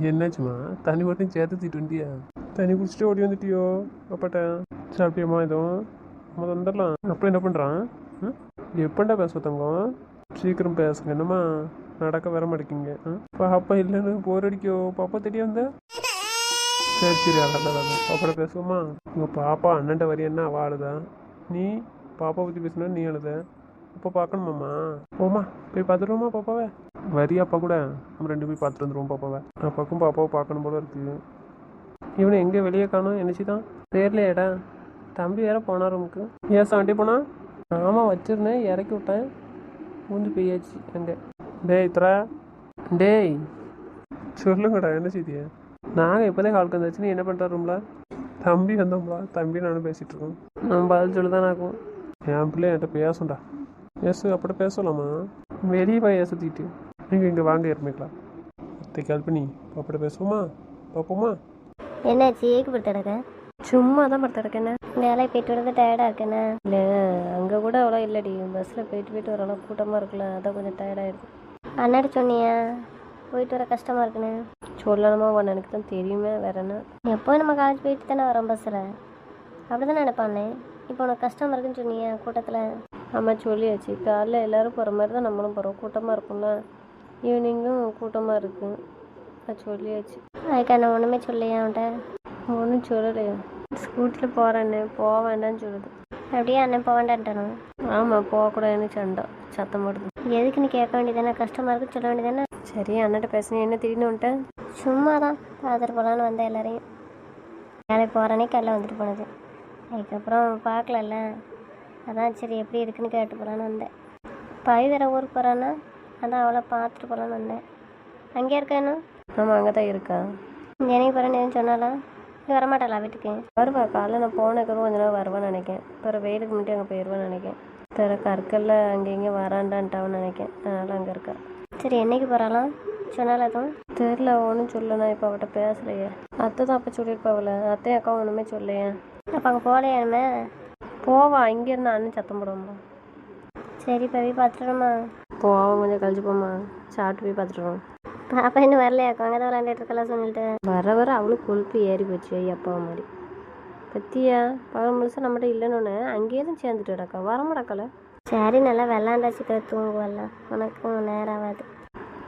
என்னாச்சுமா தண்ணி மட்டும் சேர்த்து திட்டுண்டியா தண்ணி குடிச்சிட்டு ஓடி வந்துட்டியோ? அப்பாட்ட சாப்பிட்டியம்மா எதுவும் நம்ம வந்துடலாம் அப்புறம் என்ன பண்ணுறான் ம்? எப்பண்டா பேச தங்கம்? சீக்கிரம் பேசுங்க. என்னம்மா? நடக்க வர மாட்டேங்கிங்க பாப்பா இல்லைன்னு போர் அடிக்கோ? பாப்பா தெரிய வந்த? சரி சரி அதெல்லாம் பாப்பாட பேசுவோமா? உங்கள் பாப்பா அண்ணன்ட்ட வரி என்ன? அவள் அழுதா நீ? பாப்பா பற்றி பேசினா நீ அழுத. அப்போ பார்க்கணுமாம்மா? போமா போய் பார்த்துருவோமா பாப்பாவை. வரி அப்பா கூட நம்ம ரெண்டு போய் பார்த்துட்டு வந்துருவோம் பாப்பாவை. அப்பாவுக்கும் பாப்பாவை பார்க்கணும் போல இருக்குது இவனை எங்கே வெளியே காணும்? என்னச்சு தான் தெரியலையேடா தம்பி வேற போனா ரூமுக்கு. ஏன் சாண்டி போனா? ஆமாம் வச்சிருந்தேன். இறக்கி விட்டேன். மூஞ்சி பெய்யாச்சு அங்கே டேய் இத்ரா டேய். சொல்லுங்கடா என்ன செய்திய நாங்கள் இப்போதான் கால் வந்தாச்சு. நீ என்ன பண்ணுற ரூமில் தம்பி வந்தோம்ல. தம்பி நானும் பேசிகிட்டு இருக்கோம். நம்ம பதில் சொல்லி தான் ஆகும். என் பிள்ளை என்கிட்ட பேசும்டா. பேசு அப்படி பேசலாமா? வெளியே போய் ஏசத்திட்டு நீங்கள் இங்கே வாங்க இருமிக்கலாம் அத்தை கால் பண்ணி பாப்பட பேசுவோமா? பார்ப்போமா என்னாச்சு? ஏக்கு படுத்து கிடக்க? சும்மா தான் படுத்து கிடக்கேண்ணே வேலைக்கு போயிட்டு வரது டயர்டாக இருக்கேண்ணே இல்லை அங்கே கூட அவ்வளோ இல்லடி. பஸ்ஸில் போயிட்டு போயிட்டு வர அளவு கூட்டமாக இருக்குல்ல அதான் கொஞ்சம் டயர்டாயிடுது அண்ணாடி சொன்னியா? போயிட்டு வர கஷ்டமாக இருக்குண்ணே சொல்லணுமா உன் எனக்கு தான் தெரியுமே வேற என்ன? எப்போ நம்ம காலேஜ் போயிட்டு தானே வரோம் பஸ்ஸில் அப்படி தான் நினைப்பானே? இப்போ உனக்கு கஷ்டமாக இருக்குன்னு சொன்னியா கூட்டத்தில்? ஆமாம் சொல்லியாச்சு. காலைல எல்லாரும் போகிற மாதிரி தான் நம்மளும் போகிறோம் கூட்டமாக இருக்கும்ல ஈவினிங்கும் கூட்டமாக இருக்கு நான் சொல்லியாச்சு. அதுக்கு நான் ஒன்றுமே சொல்லையா அவன்கிட்ட? ஒன்றும் சொல்லலையா? ஸ்கூட்டியில் போகிறேன்னு போக வேண்டாம்னு சொல்லுது. அப்படியே அண்ணன் போக வேண்டான்ட்டானு ஆமாம் போகக்கூடாதுன்னு சண்டை சத்தம் போடுது. எதுக்குன்னு கேட்க வேண்டியதானே கஷ்டமாக இருக்குன்னு சொல்ல வேண்டியதானே சரி அண்ணன்ட்ட பேசுனேன் என்ன திடீர்னு வந்துட்டேன் சும்மா தான் பார்த்துட்டு போகலான்னு வந்தேன் எல்லாரையும். வேலைக்கு போகிறேனே காலைல வந்துட்டு போனது. அதுக்கப்புறம் பார்க்கலல்ல. அதான் சரி எப்படி இருக்குன்னு கேட்டு போகலான்னு வந்தேன். பவி வேற ஊருக்கு போகிறான்னா அதான் அவளை பார்த்துட்டு போகலான்னு வந்தேன். அங்கே இருக்கானு ஆமாம் அங்கே தான் இருக்கா. எனக்கு போகிறேன்னு எதுவும் சொன்னாலா இங்கே வரமாட்டாளா வீட்டுக்கு? வருவா காலைல நான் போனதுக்கு கொஞ்ச நேரம் வருவான்னு நினைக்கேன். பிறகு வெயிலுக்கு முன்னாடி அங்கே போயிடுவேன்னு நினைக்கேன். பிற கற்கல்ல அங்கே இங்கே வராண்டான்ட்டான்னு நினைக்கேன். அதனால் அங்கே இருக்கா. சரி என்னைக்கு போகிறாளாம் சொன்னால எதுவும்? தெரில ஒன்றும் சொல்ல நான் இப்போ அவட்ட பேசலையே. அத்தை தான் அப்போ சொல்லியிருப்பாவில அத்தையும் அக்கா ஒன்றுமே சொல்லையே அப்போ அங்கே போகலையானுமே போவா இங்கேருந்து அண்ணன் சத்தம் போடுவோம்மா சரி பவி பார்த்துட்டுமா போவோம். கொஞ்சம் கழிச்சு போமா சாப்பிட்டு போய் பார்த்துட்டுருவோம் பாப்பா இன்னும் வரலையாக்கோ அங்கே தான் விளாண்டுட்டு இருக்கலாம் சொல்லிட்டு. வர வர அவளுக்கு கொழுப்பு ஏறி போச்சு. அப்பா மாதிரி. பத்தியா? பகல் முழுசா நம்மகிட்ட இல்லைன்னு அங்கேயே தான் சேர்ந்துட்டு கிடக்கா. வர மாட்டக்கல சரி நல்லா விளாண்டாச்சு தூங்குவல்ல. உனக்கும் நேரம் ஆகாது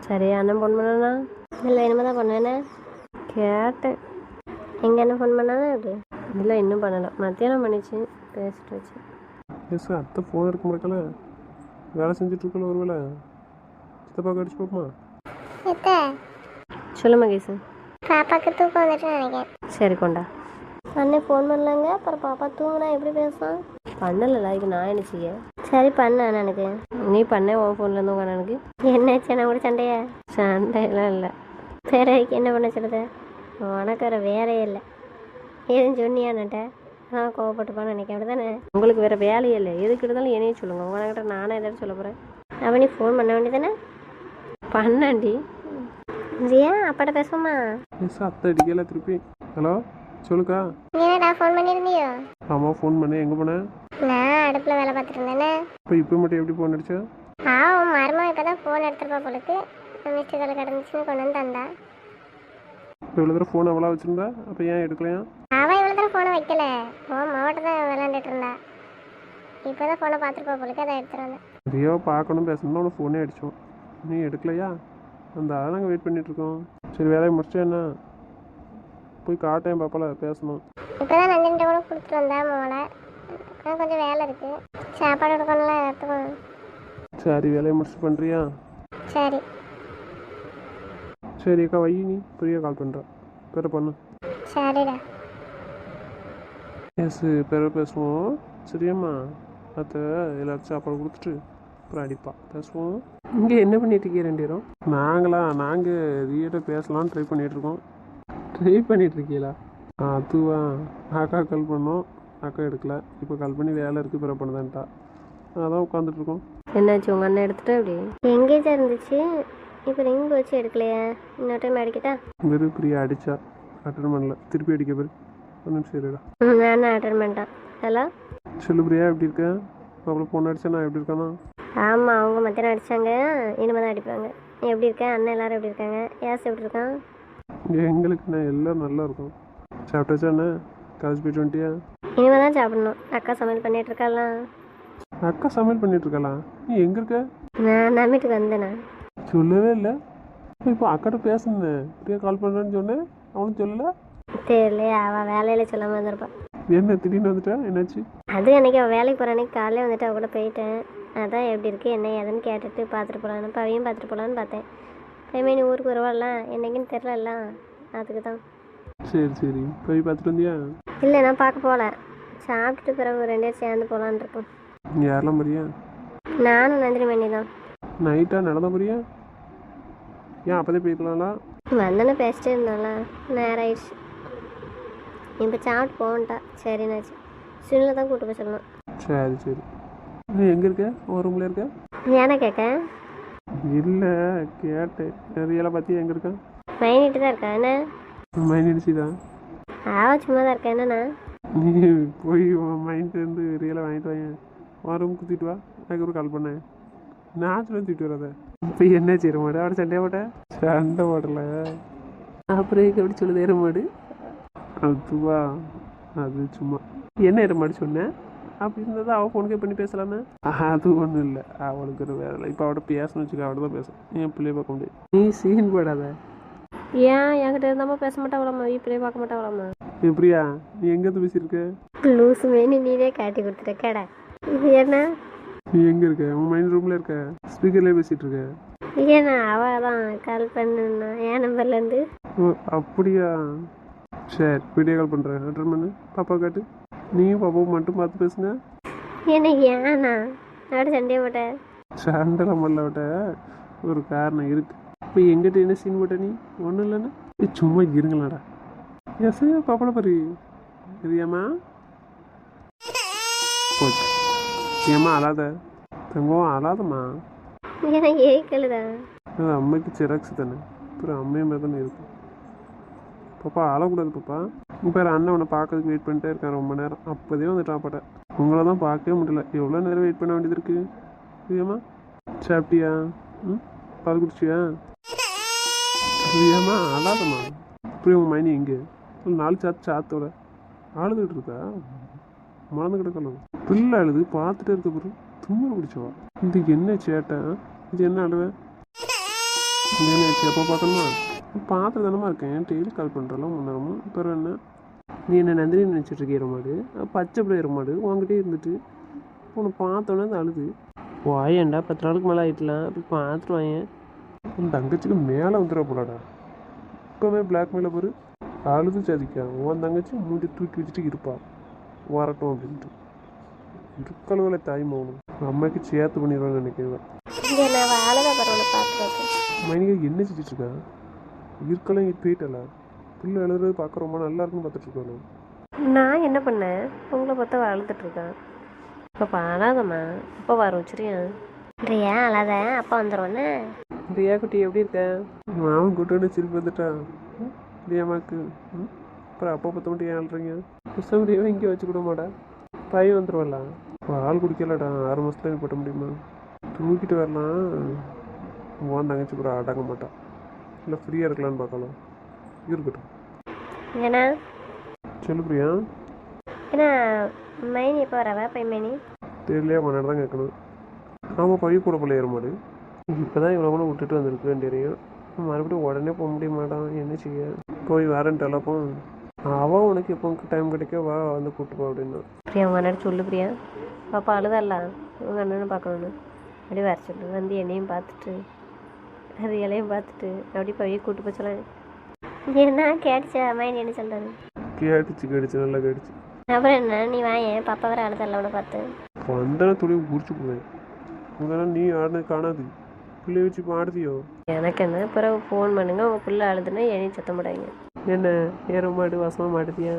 சரி அண்ணன் ஃபோன் பண்ணனா? இல்லை இனிமே தான் பண்ணுவேனே. கேட்டேன். எங்கே என்ன ஃபோன் பண்ணானே எப்படி? இல்லை இன்னும் பண்ணலை. மத்தியானம் பண்ணிச்சு பேசிட்டு வச்சு. அத்தை ஃபோன் எடுக்க முடியல. வேலை செஞ்சுட்டு இருக்கல ஒரு வேலை சித்தப்பாக்கு அடிச்சு பார்ப்போமா? சொல்லு மகேஷ். பாப்பாக்கு தூக்கம் வந்துட்டு நினைக்கிறேன். சரி கொண்டா. அண்ணே ஃபோன் பண்ணலாங்க. அப்புறம் பாப்பா தூங்குனா எப்படி பேசும் பண்ணல இதுக்கு நான் என்ன செய்ய? சரி பண்ண அண்ணனுக்கு நீ பண்ண உன் ஃபோன்ல இருந்து உங்க அண்ணனுக்கு. என்னாச்சு என்ன கூட சண்டையா? சண்டையெல்லாம் இல்லை. வேற என்ன பண்ண சொல்லுது உனக்கு வேற வேலையே இல்லை. எதுவும் சொன்னியான்னுட்ட அதான் கோவப்பட்டுப்பான்னு நினைக்கிறேன். அப்படி தானே உங்களுக்கு வேற வேலையே இல்லை எதுக்கு இருந்தாலும் என்னையும் சொல்லுங்க. உங்ககிட்ட நானே ஏதாவது சொல்ல போறேன். அவன் நீ ஃபோன் பண்ண வேண்டியதானே பண்ணாண்டி ஏன் அப்பாட்ட பேசுவோமா? எஸ் அத்தை அடிக்கல திருப்பி. ஹலோ சொல்லுக்கா. என்னடா ஃபோன் பண்ணியிருந்தியோ? ஆமாம் ஃபோன் பண்ணேன். எங்கே போனேன் நான் அடுப்பில் வேலை பார்த்துட்டு இருந்தேனே. இப்போ இப்போ மட்டும் எப்படி ஃபோன் அடிச்சா? ஆ உன் மருமக இப்போ தான் ஃபோன் எடுத்துருப்பா போலுக்கு. மிஸ்டு கால் கிடந்துச்சுன்னு கொண்டு வந்து தந்தா. இப்போ இவ்வளோ தூரம் ஃபோன் அவ்வளோ வச்சுருந்தா? அப்போ ஏன் எடுக்கலையா? தான் ஃபோனை வைக்கல. உன் மாவட்டம் தான் விளாண்டுட்டு இருந்தா இப்போ தான் ஃபோனை பார்த்துருப்பா போலுக்கு அதை எடுத்துட்டு வந்தேன். நிறையா பார்க்கணும் பேசணும்னு அவனை ஃபோனே அடித்தோம் நீ எடுக்கலையா? அந்த அதை நாங்கள் வெயிட் பண்ணிகிட்ருக்கோம் சரி வேலையை என்ன? போய் காட்டேன் பாப்பால பேசணும். இப்போ தான் நந்தினிட்ட கூட கொடுத்துட்டு வந்தா மோளை ஆனால் கொஞ்சம் வேலை இருக்குது சாப்பாடு கொடுக்கணும்ல எல்லாத்துக்கும். சரி வேலையை முடிச்சுட்டு பண்ணுறியா சரி. சரி அக்கா வை நீ. பிரியா கால் பண்ணுறேன் பேர பண்ணு. சரிடா. எஸ் பேர பேசுவோம். சரியாம்மா. அத்தை எல்லாரும் சாப்பாடு கொடுத்துட்டு அப்புறம் அடிப்பா. பேசுவோம். இங்கே என்ன பண்ணிட்டு இருக்கீங்க ரெண்டு பேரும்? நாங்களா? நாங்கள் ரியட்டாக பேசலாம்னு ட்ரை பண்ணிட்டு இருக்கோம். ட்ரை பண்ணிட்டு இருக்கீங்களா? அதுவா? அக்கா கால் பண்ணோம். அக்கா எடுக்கல. இப்போ கால் பண்ணி வேலை இருக்குது பிற பண்ணுதான்ட்டா. அதான் உட்காந்துட்டு இருக்கோம். என்னாச்சு உங்க அண்ணன் எடுத்துட்டா எப்படி? எங்கேஜ் இருந்துச்சு? இப்போ ரிங் வச்சு எடுக்கலையா. இன்னொரு டைம் அடிக்கட்டா? வெறும் பிரியா அடிச்சா. அட்டன் பண்ணல. திருப்பி அடிக்க பேர் ஒரு நிமிஷம் இருடா ம் வேணா அட்டன் பண்ணிட்டான் ஹலோ? சொல்லு பிரியா எப்படி இருக்க? அவ்வளோ ஃபோன் அடிச்சா நான் எப்படி இருக்கானா? ஆமாம் அவங்க மத்தியானம் அடித்தாங்க இனிமே தான் அடிப்பாங்க. நீ எப்படி இருக்க? அண்ணன் எல்லாரும் எப்படி இருக்காங்க? யாஸ் எப்படி இருக்கான்? எங்களுக்கு நான் எல்லாம் நல்லா இருக்கும். சாப்பிட்டாச்சா என்ன காலேஜ் போயிட்டு வந்துட்டியா? இனிமேல் தான் சாப்பிடணும். அக்கா சமையல் பண்ணிட்டு இருக்கலாம் அக்கா சமையல் பண்ணிட்டு இருக்கலாம் நீ எங்கே இருக்க? நான் நம்ம வீட்டுக்கு வந்தேண்ணா. சொல்லவே இல்லை. இப்போ அக்காட்ட பேசுனேன். பிரியா கால் பண்ணுறேன்னு சொன்னேன். அவனும் சொல்லலை. தெரியலையே அவள் வேலையில் சொல்லாமல் வந்திருப்பா என்ன திடீர்னு வந்துட்டா? என்னாச்சு? அது அன்னைக்கு அவள் வேலைக்கு போகிற அன்னைக்கு காலையில் வந்துட்டு அவ கூட போயிட்டேன். அதான் எப்படி இருக்கு என்ன ஏதுன்னு கேட்டுட்டு பார்த்துட்டு போகலான்னு பவையும் பார்த்துட்டு போகலான்னு பார்த்தேன். பையமே நீ ஊருக்கு வருவாள்ல என்னைக்குன்னு தெரிலல்ல அதுக்கு தான் சரி சரி. போய் பார்த்துட்டு வந்தியா? இல்லை நான் பார்க்க போகல. சாப்பிட்டுட்டு பிறகு ரெண்டு பேரும் சேர்ந்து போகலான்னு இருக்கோம். யாரெல்லாம் போறியா? நானும் நந்தினி மணி தான் நைட்டாக நடந்த போறியா? ஏன் அப்போதே போய்க்கலாம்ல வந்தோன்னே பேசிட்டே இருந்தால நேரம் ஆயிடுச்சு இப்போ சாப்பிட்டு போகன்ட்டா சரிண்ணாச்சு சுனில் தான் கூட்டு போய் சொல்லணும். சரி சரி. நீ எங்கே இருக்க? ஒரு ரூமில் இருக்க? ஏன்னா கேட்க? இல்லை கேட்டேன். ரியலாக பார்த்தியா எங்கே இருக்கேன் மைனிட்டு தான் இருக்கா என்ன? மைண்ட் தான் ஆவா சும்மா தான் இருக்கா என்னண்ணா? நீ போய் உன் மைண்ட்லேருந்து ரியலாக வாங்கிட்டு வாங்க உன் ரூம் குத்திட்டு வா. அதுக்கப்புறம் கால் பண்ணேன் நான் சொல்லி தூக்கிட்டு வராத. இப்போ என்ன செய்ய மாட்டேன் அவட சண்டையை போட்டேன் சண்டை போடல. அப்புறம் எப்படி சொல்லுது? எருமாடு அதுவா? அது சும்மா. என்ன எருமாடு சொன்னேன் அப்படி இருந்தது அவள் ஃபோனுக்கே பண்ணி பேசலாமே? அது ஒன்றும் இல்லை. அவளுக்கு ஒரு வேலை இல்லை. இப்போ அவட பேசணும்னு வச்சுக்க அவட தான் பேசும் என் பிள்ளைய பார்க்க முடியாது நீ சீன் போடாத. ஏன்? என்கிட்ட இருந்தாமல் பேச மாட்டாவளாம்மா வீட்டிலே பார்க்க மாட்டாவளாம்மா எப்படியா? நீ எங்கேருந்து பேசியிருக்க? லூசு மேனி நீனே காட்டி கொடுத்துட்ட. கேடா. இது என்ன? நீ எங்கே இருக்க? உன் மைண்ட் ரூமில் இருக்க? ஸ்பீக்கர்லேயே பேசிகிட்டு இருக்க. ஏன்னா அவள் தான் கால் பண்ணுன்னா. என் நம்பர்லேருந்து ஓ அப்படியா? சரி வீடியோ கால் பண்ணுறேன் அட்டன் பண்ணு பாப்பா காட்டு. நீயும் பாப்பாவும் மட்டும் பார்த்து பேசுங்க. என்ன ஏண்ணா அப்படி சண்டையை போட்டேன். சண்டை மல்ல விட்ட ஒரு காரணம் இருக்கு. இப்போ எங்கிட்ட என்ன சீன் போட்ட நீ? ஒன்றும் ஏய், சும்மா இருங்களாடா. எஸ் பாப்பா பாரு. சரியாம்மா போச்சு. ஏம்மா அழாத. தங்கம் அழாதம்மா. ஏன்னா ஏக்கலுதா அம்மைக்கு சிராக்ஸ் தானே. அப்புறம் அம்மையும் மாதிரி தானே இருக்கும் பாப்பா அழக்கூடாது பாப்பா. இப்போ அண்ணன் உன்னை பார்க்கறதுக்கு வெயிட் பண்ணிட்டே இருக்கேன் ரொம்ப நேரம். அப்போதே வந்துட்டான் பாட்டை. உங்களை தான் பார்க்கவே முடியல. எவ்வளோ நேரம் வெயிட் பண்ண வேண்டியது இருக்கு? ஏமா சாப்பிட்டியா? ம்? பால் குடிச்சியா ஏமா அழாதம்மா. இப்படி உன் மைனி எங்கே? நாலு சாத்து சாத்தோட. அழுதுகிட்டு இருக்கா? மறந்து கிடக்கணும். பிள்ளை அழுது பார்த்துட்டே இருக்க பிறகு தும்மல் பிடிச்சவா இது என்ன சேட்டை இது என்ன அழுவேன் என்ன எப்போ பார்க்கணுமா பார்த்து தானமா இருக்கேன். டெய்லி கால் பண்ணுறலாம் முன்னரமும் பிறகு என்ன? நீ என்ன நந்தினி நினச்சிட்டு இருக்கிய மாடு பச்சை பிள்ளையர் மாடு உங்ககிட்டே இருந்துட்டு. உன்னை பார்த்தோன்னே அது அழுது. வாயேண்டா பத்து நாளுக்கு மேலே ஆயிட்டலாம். போய் பார்த்துட்டு வாயேன். உன் தங்கச்சிக்கு மேலே வந்துட போலாடா. இப்போவே பிளாக்மெயில பாரு. அழுது சதிக்கா உன் தங்கச்சி மூடி தூக்கி வச்சுட்டு இருப்பா. வரட்டும் அப்படின்ட்டு. இருக்களவுல தாய் மௌனம். அம்மாக்கு சேர்த்து பண்ணிடுவான்னு நினைக்கிறேன். மைனிகா என்ன செஞ்சுட்டு இருக்கலாம் இங்கே போயிட்டல பிள்ளை எழுதுறது பார்க்க ரொம்ப நல்லா இருக்குன்னு பார்த்துட்டு இருக்கானு நான் என்ன பண்ணேன்? உங்களை பார்த்தா வளர்த்துட்டு இருக்கேன் இப்போ பாடாதம்மா இப்போ வர வச்சிரியா ரியா அழாத. அப்பா வந்துடுவோன்னு ரியா குட்டி எப்படி இருக்க? மாமன் கூட்டு சிரிப்பு வந்துட்டான்? ரியாமாக்கு? அப்புறம் அப்பா பத்த மட்டும் ஏன் அழுறீங்க? புஸ்தகம் ரியாவை இங்கே வச்சு கூட மாடா பையன் வந்துருவல்ல பால் குடிக்கலடா. ஆறு மாதத்துல போட்ட முடியுமா? தூக்கிட்டு வரலாம். உன் தங்கச்சி கூட அடங்க மாட்டான் இல்லை ஃப்ரீயாக இருக்கலான்னு பார்க்கலாம் இருக்கட்டும். ஏன்னா சொல்லு பிரியா. ஏன்னா மைனி எப்போ வரவா பை மைனி? தெரியலையா மணி தான் கேட்கணும். ஆமாம் பைய கூட போல ஏறுமாடு இப்போ தான் இவ்வளோ கூட விட்டுட்டு வந்திருக்கு தெரியும். மறுபடியும் உடனே போக முடிய மாட்டான் என்ன செய்ய? போய் வரேன்ட்டு அப்போ அவன் உனக்கு எப்போ டைம் கிடைக்க வா வந்து கூப்பிட்டு போ அப்படின்னா. பிரியா உங்கள் அண்ணன் சொல்லு பிரியா. பாப்பா அழுதல்ல உங்கள் அண்ணனை பார்க்கணுன்னு அப்படி வர சொல்லு. வந்து என்னையும் பார்த்துட்டு. அது இலையும் பார்த்துட்டு அப்படி பைய கூட்டு போச்சலாம் என்ன கேட்டுச்சா மைனி என்ன சொல்கிறது கேட்டுச்சு கேட்டுச்சு நல்லா கேட்டுச்சு. அப்புறம் என்ன? நீ வாயேன் பாப்பா வர அழுதல்ல உன்னை பார்த்து. வந்தன துளி குறிச்சு போவேன் உங்களால் நீ ஆடினது காணாது. பிள்ளைய வச்சு இப்போ ஆடுதியோ எனக்கு என்ன? பிறகு ஃபோன் பண்ணுங்க உங்கள் பிள்ளை அழுதுன்னா என்னையும் சத்தம் போடாங்க என்ன? ஏற மாடு வசமாக மாட்டுதியா?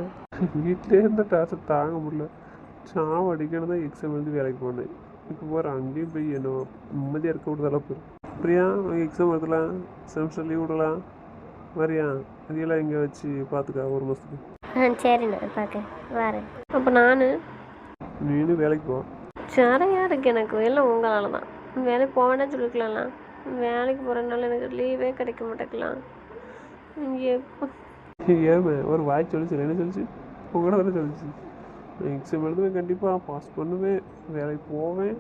வீட்டிலே இருந்த டார்ச்சர் தாங்க முடியல. சாவம் அடிக்கணும் தான் எக்ஸாம் எழுதி வேலைக்கு போனேன். இப்போ அங்கேயும் போய் என்ன நிம்மதியாக இருக்க விடுதல போய் பிரியா எக்ஸாம் எழுதலாம் செமஸ்டர் லீவ் விடலாம் வரியா? அதையெல்லாம் இங்கே வச்சு பார்த்துக்கா ஒரு மாதத்துக்கு ஆ சரிண்ணா. பார்க்க வரேன். அப்போ நான்? நீனும் வேலைக்கு போ. சரியாக இருக்கு எனக்கு. எல்லாம் உங்களால் தான். வேலைக்கு போவேன்னா சொல்லிக்கலாம்ல வேலைக்கு போகிறதுனால எனக்கு லீவே கிடைக்க மாட்டேக்கலாம் எப்போ? ஏமே ஒரு வாய் சொல்லிச்சு என்ன சொல்லிச்சு? உங்களோட சொல்லிச்சு? எக்ஸாம் எழுதுவேன் கண்டிப்பாக பாஸ் பண்ணுவேன் வேலைக்கு போவேன்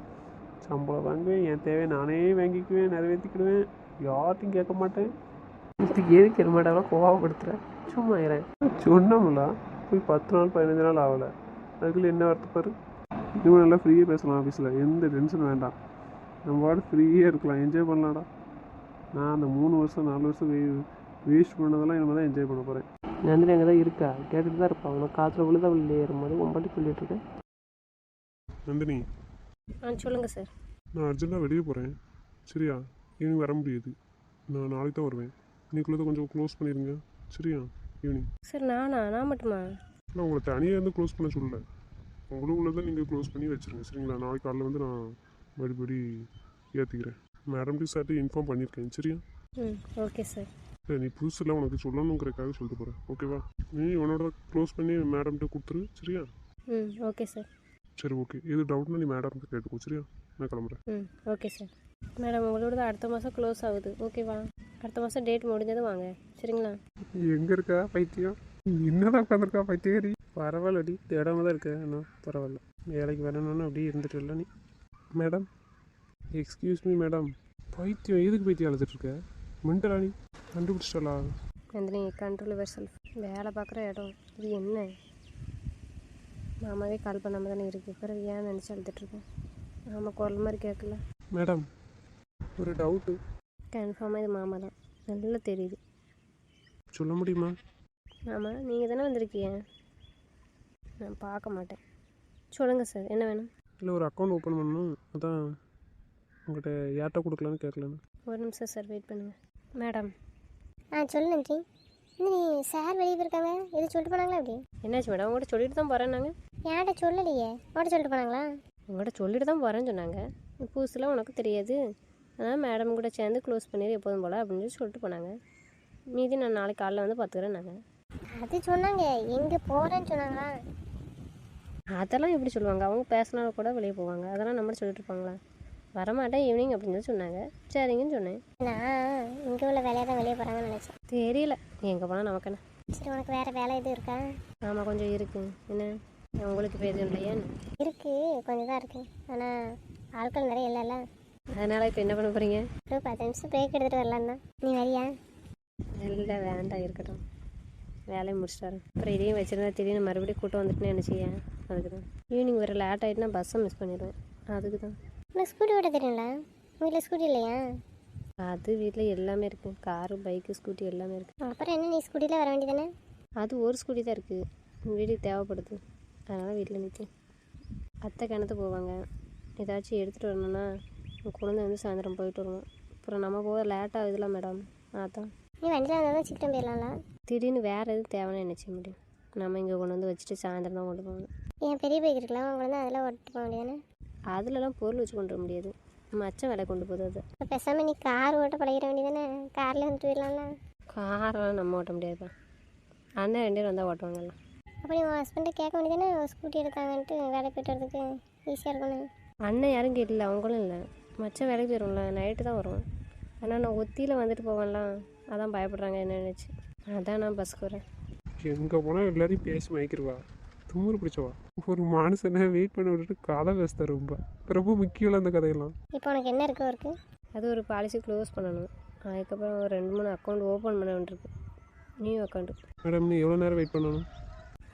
சம்பளம் வாங்குவேன் என் தேவையை நானே வாங்கிக்குவேன் நிறைவேற்றிக்கிடுவேன் யார்ட்டையும் கேட்க மாட்டேன். இதுக்கு எதுக்கு என்ன கோவப்படுத்துகிறேன் சும்மா இரேன் சொன்னோம்ல போய் பத்து நாள் பதினஞ்சு நாள் ஆகலை. அதுக்குள்ள என்ன வார்த்தை பாரு? இன்னும் நல்லா ஃப்ரீயாக பேசலாம் ஆஃபீஸில் எந்த டென்ஷன் வேண்டாம். நம்ம பாடு ஃப்ரீயாக இருக்கலாம். என்ஜாய் பண்ணலாம்டா. நான் அந்த மூணு வருஷம் நாலு வருஷம் வேஸ்ட் பண்ணதெல்லாம் இனிமேல் தான் என்ஜாய் பண்ண போகிறேன் நந்தினி அங்கே தான் இருக்கா? கேட்டுட்டு தான் இருப்பாங்க நான் காற்றுல விழுத விழுந்து ஏறும்போது உன் சொல்லிட்டு இருக்கேன். நந்தினி. ஆ சொல்லுங்கள் சார். நான் அர்ஜென்ட்டாக வெளியே போகிறேன் சரியா? ஈவினிங் வர முடியாது. நான் நாளைக்கு தான் வருவேன். இன்னைக்குள்ளதை கொஞ்சம் க்ளோஸ் பண்ணிடுங்க சரியா? ஈவினிங் சார் நானா? நான் மட்டுமா? நான் உங்களை தனியாக இருந்து க்ளோஸ் பண்ண சொல்லல. உங்களுக்கு உள்ளதை நீங்கள் க்ளோஸ் பண்ணி வச்சுருங்க. சரிங்களா? நாளைக்கு காலையில் வந்து நான் மறுபடி ஏற்றிக்கிறேன் மேடம்கிட்ட சார்ட்டு இன்ஃபார்ம் பண்ணியிருக்கேன் சரியா? ம் ஓகே சார். சரி நீ புதுசில் உனக்கு சொல்லணுங்கிறதுக்காக சொல்லிட்டு போகிறேன் ஓகேவா நீ உன்னோட க்ளோஸ் பண்ணி மேடம்கிட்ட கொடுத்துரு சரியா? ம் ஓகே சார் சரி ஓகே எது டவுட்னா நீ மேடம்கிட்ட கேட்டுக்கோ சரியா? நான் கிளம்புறேன். ம் ஓகே சார் மேடம் உங்களோட தான் அடுத்த மாதம் க்ளோஸ் ஆகுது. ஓகேவா அடுத்த மாதம் டேட் முடிஞ்சதும் வாங்க. சரிங்களா? எங்கே இருக்கா? பைத்தியம்? என்னதான் உட்காந்துருக்கா பைத்தியகாரி? பரவாயில்லடி தேடாம தான் இருக்க. இன்னும் பரவாயில்ல. வேலைக்கு வரணும்னு அப்படியே இருந்துட்டு இல்லை நீ. மேடம் எக்ஸ்கியூஸ் மீ மேடம் பைத்தியம் எதுக்கு பைத்தியம் அழுதுட்டு இருக்க? மென்டலா நீ? கண்டுபிடிச்சிட்டலா நந்தினி கண்ட்ரோல் யுவர் செல்ஃப் வேலை பார்க்குற இடம். இது என்ன? மாமாவே கால் பண்ணாமல் தானே இருக்குது பிறகு ஏன் நினச்சி அழுதுட்ருக்கேன் ஆமாம் குரல் மாதிரி கேட்கல. மேடம் ஒரு டவுட்டு கன்ஃபார்மாக இது மாமா தான். நல்லா தெரியுது. சொல்ல முடியுமா? ஆமாம் நீங்கள் தானே வந்திருக்கீங்க? நான் பார்க்க மாட்டேன். சொல்லுங்கள் சார் என்ன வேணும்? இல்லை ஒரு அக்கௌண்ட் ஓப்பன் பண்ணணும். அதான் உங்கள்கிட்ட யார்கிட்ட கொடுக்கலான்னு கேட்கலான்னு. ஒரு நிமிஷம் சார் வெயிட் பண்ணுங்கள் மேடம் ஆ சொல்லு நன்றி நீ சார் வெளியே போயிருக்காங்க? எதுவும் சொல்லிட்டு போனாங்களா அப்படி? என்னாச்சு மேடம்? உங்கள்கிட்ட சொல்லிட்டு தான் போகிறேன் நாங்கள் யார்கிட்ட சொல்லலையே? உங்கள்கிட்ட சொல்லிட்டு போனாங்களா? உங்கள்கிட்ட சொல்லிட்டு தான் போகிறேன்னு சொன்னாங்க. புதுசுலாம் உனக்கு தெரியாது. அதனால் மேடம் கூட சேர்ந்து க்ளோஸ் பண்ணிடு எப்போதும் போல் அப்படின்னு சொல்லி சொல்லிட்டு போனாங்க. மீதி நான் நாளைக்கு காலைல வந்து பார்த்துக்கிறேன் நாங்கள் அது சொன்னாங்க. எங்கே போகிறேன்னு சொன்னாங்களா? அதெல்லாம் எப்படி சொல்லுவாங்க? அவங்க பேசினாலும் கூட வெளியே போவாங்க. அதெல்லாம் நம்மள சொல்லிட்டு இருப்பாங்களா? வரமாட்டேன் ஈவினிங் அப்படின்னு சொல்லி சொன்னாங்க. சரிங்கன்னு சொன்னேன். நான் இங்கே உள்ள வேலையாக தான் வெளியே போகிறாங்கன்னு நினச்சேன். தெரியல. எங்கே போனால் நமக்கு என்ன? சரி உனக்கு வேறு வேலை எதுவும் இருக்கா? ஆமாம் கொஞ்சம் இருக்கு. என்ன? உங்களுக்கு இப்போ எதுவும் இல்லையா? இருக்குது கொஞ்சம் தான் இருக்குது ஆனால் ஆட்கள் நிறைய இல்லைல்ல. அதனால் இப்போ என்ன பண்ண போகிறீங்க ஒரு பத்து நிமிஷம் பிரேக் எடுத்துகிட்டு வரலாம் தான். நீ வரியா? இல்லை வேண்டாம் இருக்கட்டும். வேலையை முடிச்சிட்டு வரேன். அப்புறம் இதையும் வச்சிருந்தா திடீர்னு மறுபடியும் கூட்டம் வந்துட்டுன்னு என்ன செய்ய அதுக்கு தான் ஈவினிங் வர லேட் ஆகிட்டுனா பஸ்ஸை மிஸ் பண்ணிடுவேன். அதுக்கு தான் உனக்கு ஸ்கூட்டி ஓட்ட தெரியும்ல வீட்டில் ஸ்கூட்டி இல்லையா? அது வீட்டில் எல்லாமே இருக்குது காரு பைக்கு ஸ்கூட்டி எல்லாமே இருக்குது அப்புறம் என்ன நீ ஸ்கூட்டியில் வர வேண்டியதானே? அது ஒரு ஸ்கூட்டி தான் இருக்குது வீட்டுக்கு தேவைப்படுது. அதனால் வீட்டில் நிற்கும் அத்தை கிணத்து போவாங்க. ஏதாச்சும் எடுத்துகிட்டு வரணும்னா குழந்தை வந்து சாயந்தரம் போயிட்டு வருவோம் அப்புறம் நம்ம போக லேட் ஆகுதுல மேடம் அதான். நீ வண்டியில் வந்தால் சீக்கிரம் போயிடலாம்ல? திடீர்னு வேறு எதுவும் தேவைன்னு செய்ய முடியும். நம்ம இங்கே கொண்டு வந்து வச்சுட்டு சாயந்தரம் தான் கொண்டு போகணும். என் பெரிய பைக் இருக்கலாம் உங்களை வந்து அதெல்லாம் ஓட்டிட்டு போக வேண்டியதானே? அதுலலாம் பொருள் வச்சு கொண்டு வர முடியாது. நம்ம அச்சம் வேலை கொண்டு போகுது அது. இப்போ பேசாமல் நீ கார் ஓட்ட பழகிற வேண்டியதானே? காரில் வந்துட்டு போயிடலாம்ல காரெல்லாம் நம்ம ஓட்ட முடியாதுப்பா. அண்ணன் ரெண்டு பேரும் வந்தால் ஓட்டுவாங்கல்ல. அப்படி உன் ஹஸ்பண்டை கேட்க வேண்டியதானே? ஸ்கூட்டி எடுத்தாங்கன்ட்டு வேலை போயிட்டு வரதுக்கு ஈஸியாக இருக்கும்னு. அண்ணன் யாரும் இல்லை அவங்களும் இல்லை. மச்சம் வேலைக்கு போயிடும்ல நைட்டு தான் வரும். ஆனால் நான் ஒத்தியில் வந்துட்டு போவேன்லாம் அதான் பயப்படுறாங்க என்ன நினச்சி. அதான் நான் பஸ்க்கு வரேன். எங்கே போனால் எல்லாரையும் பேசி மயக்கிடுவா தும்முறு பிடிச்சவா ஒரு மனுஷனை வெயிட் பண்ண விட்டுட்டு கதை பேசுதா ரொம்ப. ரொம்ப முக்கியம் அந்த கதையெல்லாம். இப்போ உனக்கு என்ன இருக்கு ஒர்க்கு அது ஒரு பாலிசி க்ளோஸ் பண்ணணும். அதுக்கப்புறம் ஒரு ரெண்டு மூணு அக்கௌண்ட் ஓப்பன் பண்ண வேண்டியிருக்கு. நியூ அக்கௌண்ட்டு மேடம் நீ எவ்வளோ நேரம் வெயிட் பண்ணணும்?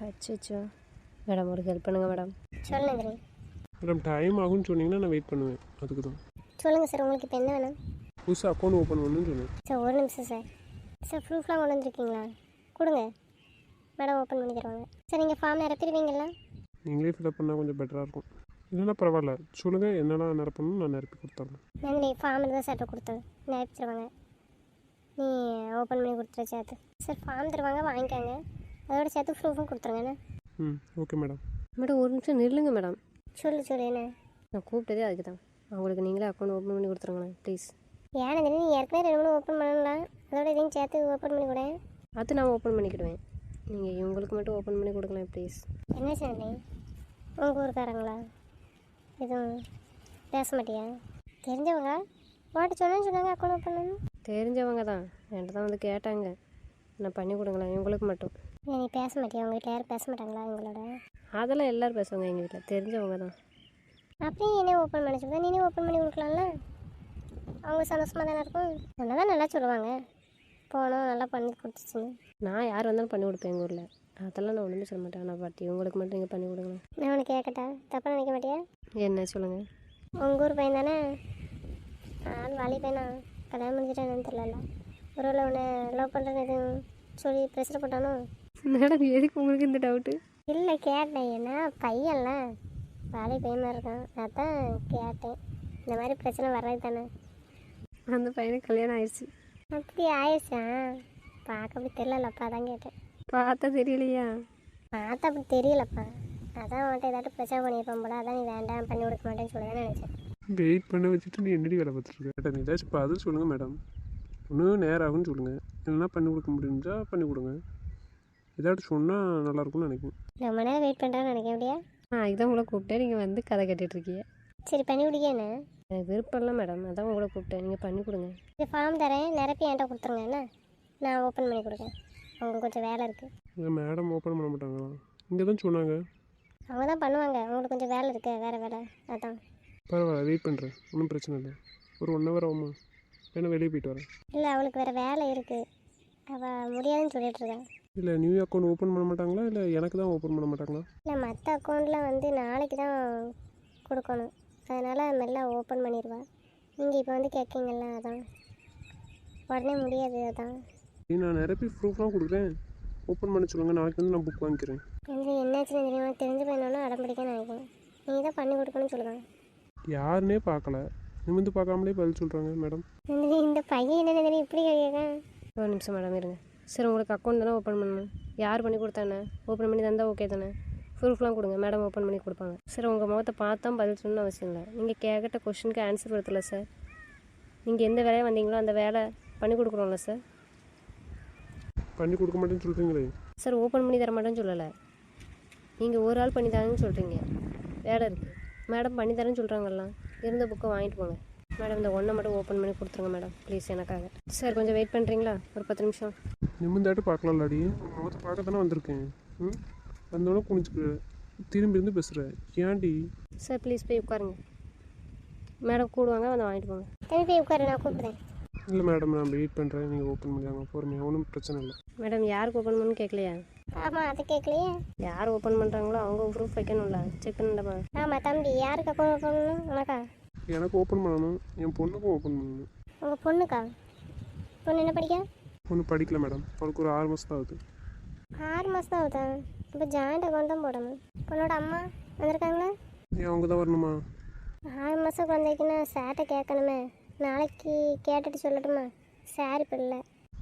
அச்சோ மேடம் ஒரு ஹெல்ப் பண்ணுங்கள் மேடம் சொல்லு நந்தினி மேடம் டைம் ஆகும்னு சொன்னீங்கன்னா நான் வெயிட் பண்ணுவேன். அதுக்கு தான். சொல்லுங்கள் சார் உங்களுக்கு இப்போ என்ன வேணும்? புதுசாக அக்கௌண்ட் ஓப்பன் பண்ணணும்னு சொன்னேன். சார் ஒரு நிமிஷம் சார் சார் ப்ரூஃப்லாம் கொண்டு வந்திருக்கீங்களா? கொடுங்க. மேடம் ஓப்பன் பண்ணி தருவாங்க சார் நீங்கள் ஃபார்ம் நிரப்பிடுவீங்களா நீங்களே ஃபில்அப் பண்ணால் கொஞ்சம் பெட்டராக இருக்கும். இல்லைன்னா பரவாயில்ல. சொல்லுங்கள் என்னெல்லாம் நிரப்பணும் நான் நிரப்பி கொடுத்துட்றேன் நந்தினி ஃபார்ம் தான் சார்ட்ட கொடுத்தது நிரப்பி தருவாங்க நீ ஓப்பன் பண்ணி கொடுத்துரு சேர்த்து சார் ஃபார்ம் தருவாங்க வாங்கிக்கோங்க. அதோட சேர்த்து ப்ரூஃபும் கொடுத்துருங்கண்ணே ம் ஓகே மேடம் மேடம் ஒரு நிமிஷம் நில்லுங்க மேடம் சொல்லு சொல்லு என்ன? நான் கூப்பிட்டதே அதுக்கு தான் அவங்களுக்கு நீங்களே அக்கௌண்ட் ஓப்பன் பண்ணி கொடுத்துருங்களேன் ப்ளீஸ் ஏன் நந்தினி நீ ஏற்கனவே ரெண்டு மூணு ஓப்பன் பண்ணலாம் அதோட இதையும் சேர்த்து ஓப்பன் பண்ணி கூட. அது நான் ஓப்பன் பண்ணிக்கிடுவேன். நீங்கள் இவங்களுக்கு மட்டும் ஓப்பன் பண்ணி கொடுக்கலாம் ப்ளீஸ் என்ன சாமி உங்கள் ஊருக்காரங்களா? எதுவும் பேச மாட்டியா? தெரிஞ்சவங்க? வாட்ட சொன்னேன்னு சொன்னாங்க அக்கௌண்ட் ஓப்பன் பண்ணணும். தெரிஞ்சவங்க தான். என்கிட்ட தான் வந்து கேட்டாங்க. நான் பண்ணி கொடுங்களேன் உங்களுக்கு மட்டும். நீ பேச மாட்டியா? உங்கள் வீட்டில் யாரும் பேச மாட்டாங்களா எங்களோட? அதெல்லாம் எல்லோரும் பேசுவாங்க எங்கள் வீட்டில் தெரிஞ்சவங்க தான். அப்படியே என்னே ஓப்பன் பண்ணி சொல்லுங்க நீனே ஓப்பன் பண்ணி கொடுக்கலாம்ல? அவங்க சந்தோஷமாக தானே இருக்கும்? நல்லா தான் நல்லா சொல்லுவாங்க. போனோம் நல்லா பண்ணி கொடுத்துச்சுன்னு நான் யார் வந்தாலும் பண்ணி கொடுப்பேன் எங்கள் ஊரில். அதெல்லாம் நான் ஒன்றுமே சொல்ல மாட்டேன். நான் பாட்டி உங்களுக்கு மட்டும் நீங்கள் பண்ணி கொடுங்க. நான் உனக்கு கேட்கட்டா? தப்பாக நினைக்க மாட்டியா? என்ன? சொல்லுங்கள் உங்கள் ஊர் பையன் தானே? ஆள் வாலி பையனா? கல்யாணம் முடிஞ்சிட்டா என்னன்னு தெரியல ஒரு வேளை உன்னை லவ் பண்ணுறேன்னு எதுவும் சொல்லி ப்ரெஷர் போட்டானோ? மேடம் எதுக்கு உங்களுக்கு இந்த டவுட்டு இல்லை கேட்டேன். ஏன்னா பையன்ல. வாலி பையன் மாதிரி இருக்கான். அதான் கேட்டேன். இந்த மாதிரி பிரச்சனை வர்றது தானே? அந்த பையனுக்கு கல்யாணம் ஆயிடுச்சு. அப்படி ஆயிடுச்சா பார்க்க அப்படி தெரியலப்பா அதான் கேட்டேன். பார்த்தா தெரியலையா? பார்த்தா அப்படி தெரியலப்பா. அதான் அவன்கிட்ட ஏதாட்டும் பிரச்சனை பண்ணியிருப்பான் போல அதான் நீ வேண்டாம் பண்ணி கொடுக்க மாட்டேன்னு சொல்லி நினச்சேன். வெயிட் பண்ண வச்சுட்டு நீ என்னடி வேலை பார்த்துருக்க மேடம் ஏதாச்சும் பதில் சொல்லுங்கள் மேடம் இன்னும் நேரம் ஆகும்னு சொல்லுங்கள் இல்லைன்னா பண்ணி கொடுக்க முடிஞ்சா பண்ணி கொடுங்க. ஏதாச்சும் சொன்னால் நல்லாயிருக்கும்னு நினைக்கிறேன். ரொம்ப நேரம் வெயிட் பண்ணுறான்னு நினைக்க முடியா ஆ இதுதான் உங்களை கூப்பிட்டேன். நீங்கள் வந்து கதை கட்டிட்டு இருக்கீங்க. சரி பண்ணி கொடுக்க என்ன? எனக்கு விருப்பம் இல்லை மேடம். அதான் உங்களை கூப்பிட்டேன். நீங்கள் பண்ணி கொடுங்க. இது ஃபார்ம் தரேன். நிரப்பி என்கிட்ட கொடுத்துருங்க என்ன? நான் ஓப்பன் பண்ணி கொடுக்கேன் அவங்களுக்கு கொஞ்சம் வேலை இருக்குது மேடம் ஓப்பன் பண்ண மாட்டாங்களா? இங்கே தான் சொன்னாங்க. அவங்க தான் பண்ணுவாங்க. அவங்களுக்கு கொஞ்சம் வேலை இருக்குது வேறு வேலை. அதான். பரவாயில்ல வெயிட் பண்ணுறேன் ஒன்றும் பிரச்சனை இல்லை. ஒரு ஒன் ஹவர் ஆகுமா? வேணா வெளியே போயிட்டு வரேன். இல்லை அவளுக்கு வேறு வேலை இருக்குது அவள் முடியாதுன்னு சொல்லிட்டு இருக்கா. இல்லை நியூ அக்கௌண்ட் ஓப்பன் பண்ண மாட்டாங்களா? இல்லை எனக்கு தான் ஓப்பன் பண்ண மாட்டாங்களா? இல்லை மற்ற அக்கௌண்ட்டில் வந்து நாளைக்கு தான் கொடுக்கணும். அதனால் மெல்ல ஓப்பன் பண்ணிடுவா நீங்கள் இப்போ வந்து கேட்கீங்கல்ல அதான். உடனே முடியாது அதான். நான் நிரப்பி ப்ரூஃப்லாம் கொடுக்குறேன். ஓப்பன் பண்ண சொல்லுங்கள் நாளைக்கு வந்து நான் புக் வாங்கிக்கிறேன். எனக்கு என்னாச்சுன்னு தெரியுமா? தெரிஞ்சு போயிடணும்னா அடம் பிடிக்க நினைக்கிறேன். நீங்கள் தான் பண்ணி கொடுக்கணும்னு சொல்லுவாங்க யாருன்னே பார்க்கல. நிமிந்து பார்க்காமலே பதில் சொல்கிறாங்க மேடம் இந்த இந்த பையன் என்ன இப்படி கேட்கேன் ஒரு நிமிஷம் மேடம் இருங்க. சரி உங்களுக்கு அக்கௌண்ட் தானே ஓப்பன் பண்ணணும். யார் பண்ணி கொடுத்தானே ஓப்பன் பண்ணி தந்தால் ஓகே தானே? ப்ரூஃப்லாம் கொடுங்க. மேடம் ஓப்பன் பண்ணி கொடுப்பாங்க. சார் உங்கள் முகத்தை பார்த்தா பதில் சொல்லணும்னு அவசியம் இல்லை. நீங்கள் கேட்கட்ட கொஷனுக்கு ஆன்சர் கொடுத்துல சார் நீங்கள் எந்த வேலையை வந்தீங்களோ அந்த வேலை பண்ணி கொடுக்குறோம்ல சார் பண்ணி கொடுக்க மாட்டேன்னு சொல்கிறீங்களே சார் ஓப்பன் பண்ணி தர மாட்டேன்னு சொல்லலை. நீங்கள் ஒரு ஆள் பண்ணி தரேன்னு சொல்கிறீங்க வேலை இருக்குது மேடம் பண்ணி தரேன்னு சொல்கிறாங்கல்ல இருந்த புக்கை வாங்கிட்டு போங்க. மேடம் இந்த ஒன்றை மட்டும் ஓப்பன் பண்ணி கொடுத்துருங்க மேடம். ப்ளீஸ் எனக்காக. சார் கொஞ்சம் வெயிட் பண்ணுறீங்களா ஒரு பத்து நிமிஷம். நிமிந்தாட்டு பார்க்கலாம்லாடி. பார்க்க தானே வந்திருக்கேன். ம்? வந்தோடனே குனிச்சுக்கிற திரும்பி இருந்து பேசுகிற ஏன்டி? சார் ப்ளீஸ் போய் உட்காருங்க. மேடம் கூடுவாங்க வந்து வாங்கிட்டு போங்க. திரும்பி போய் உட்காரு நான் கூப்பிடுறேன். இல்லை மேடம் நான் வெயிட் பண்ணுறேன் நீங்கள் ஓப்பன் பண்ணியாங்க பொறுமையாக ஒன்றும் பிரச்சனை இல்லை. மேடம் யாருக்கு ஓப்பன் பண்ணு கேட்கலையா ஆமாம் அதை கேட்கலையே யார் ஓப்பன் பண்ணுறாங்களோ அவங்க ப்ரூஃப் வைக்கணும்ல. செக் பண்ணலமா ஆமாம் தம்பி யாருக்கு அக்கௌண்ட் ஓப்பன் பண்ணணும் உனக்கா? எனக்கு ஓப்பன் பண்ணணும் என் பொண்ணுக்கும் ஓப்பன் பண்ணணும். உங்கள் பொண்ணுக்கா? பொண்ணு என்ன படிக்க? பொண்ணு படிக்கல மேடம். அவளுக்கு ஒரு ஆறு மாதம் தான் ஆகுது. ஆறு மாதம் தான் ஆகுதா? இப்போ ஜாயிண்ட் அக்கௌண்ட் தான் போடணும். பொண்ணோட அம்மா வந்திருக்காங்களா? அவங்க தான் வரணுமா? ஆறு மாதம் குழந்தைக்குன்னா சார்ட்ட கேட்கணுமே. நாளைக்கு கேட்டுட்டு சொல்லட்டுமா? சார் இப்போ இல்லை.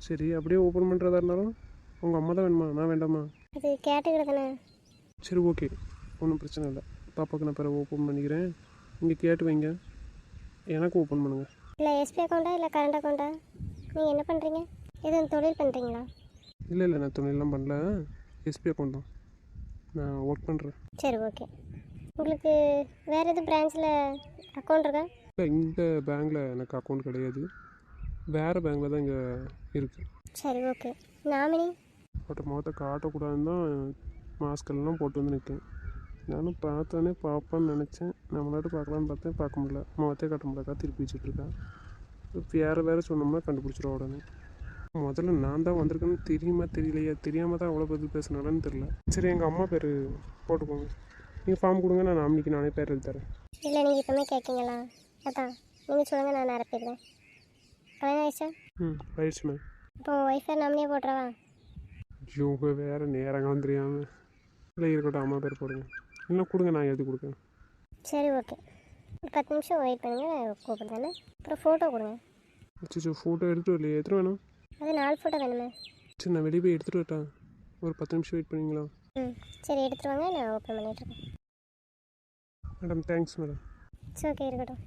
சரி அப்படியே ஓப்பன் பண்ணுறதா இருந்தாலும் உங்கள் அம்மா தான் வேணுமா? நான் வேண்டாமா? அது கேட்டுக்கிட்டதானே சரி ஓகே ஒன்றும் பிரச்சனை இல்லை. பாப்பாவுக்கு நான் பிறகு ஓப்பன் பண்ணிக்கிறேன். நீங்கள் கேட்டு வைங்க. எனக்கு ஓப்பன் பண்ணுங்கள் இல்லை எஸ்பி அக்கௌண்ட்டா இல்லை கரண்ட் அக்கௌண்ட்டா நீங்கள் என்ன பண்ணுறீங்க எதுவும் தொழில் பண்ணுறீங்களா இல்லை இல்லை நான் துணையெல்லாம் பண்ணல எஸ்பி அக்கௌண்ட் தான். நான் ஒர்க் பண்ணுறேன் சரி ஓகே உங்களுக்கு வேறு எதுவும் பிரான்ச்சில் அக்கௌண்ட் இருக்கா? இல்லை இந்த பேங்க்கில் எனக்கு அக்கௌண்ட் கிடையாது. வேறு பேங்க்கில் தான் இங்கே இருக்குது சரி ஓகே நாமினி அவட்ட முகத்தை காட்டக்கூடாதுன்னு தான் மாஸ்கெல்லாம் போட்டு வந்து நிற்கேன் நானும் பார்த்தோன்னே பார்ப்பேன்னு நினச்சேன். நம்மளாட்டு பார்க்கலான்னு பார்த்தேன் பார்க்க முடியல. முகத்தே காட்ட முடியலக்கா திருப்பி வச்சுட்ருக்கா வேறு வேறு சொன்னோம்னா கண்டுபிடிச்சிருவா உடனே. முதல்ல நான் தான் வந்திருக்கேன்னு தெரியுமா தெரியலையா. தெரியாமல் தான் அவ்வளோ பதில் பேசுனாலன்னு தெரில சரி எங்கள் அம்மா பேர் போட்டுக்கோங்க. நீங்கள் ஃபார்ம் கொடுங்க நான் நாமினிக்கு நானே பேர் எழுதி தரேன். இல்லை நீங்கள் இப்போமே கேட்கீங்களா அதான் நீங்கள் சொல்லுங்கள் நான் நிரப்பிடுறேன் கல்யாணம் ஆயிடுச்சா? ம் ஆயிடுச்சு மேம் இப்போ உங்கள் ஒய்ஃபை நாமினியே போட்டுறவா? இவங்க வேறு நேரங்களும் தெரியாமல் இல்லை இருக்கட்டும் அம்மா பேர் போடுங்க. இல்லை கொடுங்க நான் எழுதி கொடுக்கேன் சரி ஓகே ஒரு பத்து நிமிஷம் வெயிட் பண்ணுங்கள் கூப்பிடுதானே அப்புறம் ஃபோட்டோ கொடுங்க. அச்சோ ஃபோட்டோ எடுத்துகிட்டு வரலையே. எத்தனை வேணும்? அது நாலு ஃபோட்டோ வேணுமே. சரி நான் வெளியே போய் எடுத்துகிட்டு வரட்டா. ஒரு பத்து நிமிஷம் வெயிட் பண்ணீங்களா? ம் சரி எடுத்துகிட்டு வாங்க. நான் ஓப்பன் பண்ணிகிட்ருக்கேன் மேடம் தேங்க்ஸ் மேடம் சரி ஓகே இருக்கட்டும்.